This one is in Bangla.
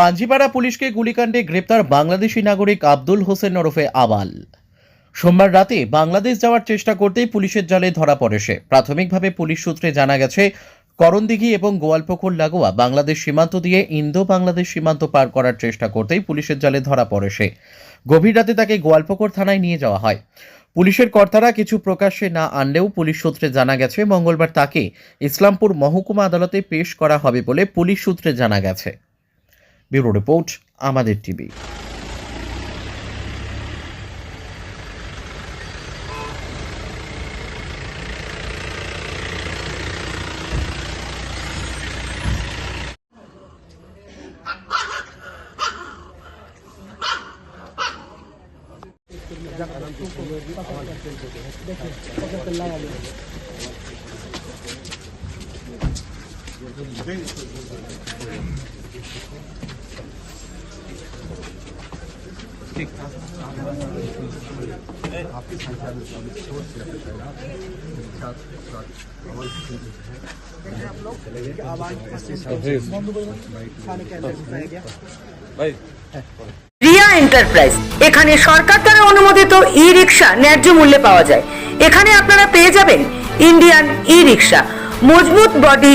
পাঞ্জিপাড়া পুলিশকে গুলিকাণ্ডে গ্রেপ্তার বাংলাদেশি নাগরিক আব্দুল হোসেন ওরফে আবাল। সোমবার রাতে বাংলাদেশ যাওয়ার চেষ্টা করতেই পুলিশের জালে ধরা পড়ে সে। প্রাথমিকভাবে পুলিশ সূত্রে জানা গেছে, করণদিঘি এবং গোয়ালপুকুর লাগোয়া বাংলাদেশ সীমান্ত দিয়ে ইন্দো বাংলাদেশ সীমান্ত পার করার চেষ্টা করতেই পুলিশের জালে ধরা পড়ে সে। গভীর রাতে তাকে গোয়ালপুকুর থানায় নিয়ে যাওয়া হয়। পুলিশের কর্তারা কিছু প্রকাশ্যে না আনলেও পুলিশ সূত্রে জানা গেছে, মঙ্গলবার তাকে ইসলামপুর মহকুমা আদালতে পেশ করা হবে বলে পুলিশ সূত্রে জানা গেছে। ব্যুরো রিপোর্ট আমাদের টিভি। রিয়া এন্টারপ্রাইজ। এখানে সরকার দ্বারা অনুমোদিত ই রিক্সা ন্যায্য মূল্যে পাওয়া যায়। এখানে আপনারা পেয়ে যাবেন ইন্ডিয়ান ই রিক্সা মজবুত বডি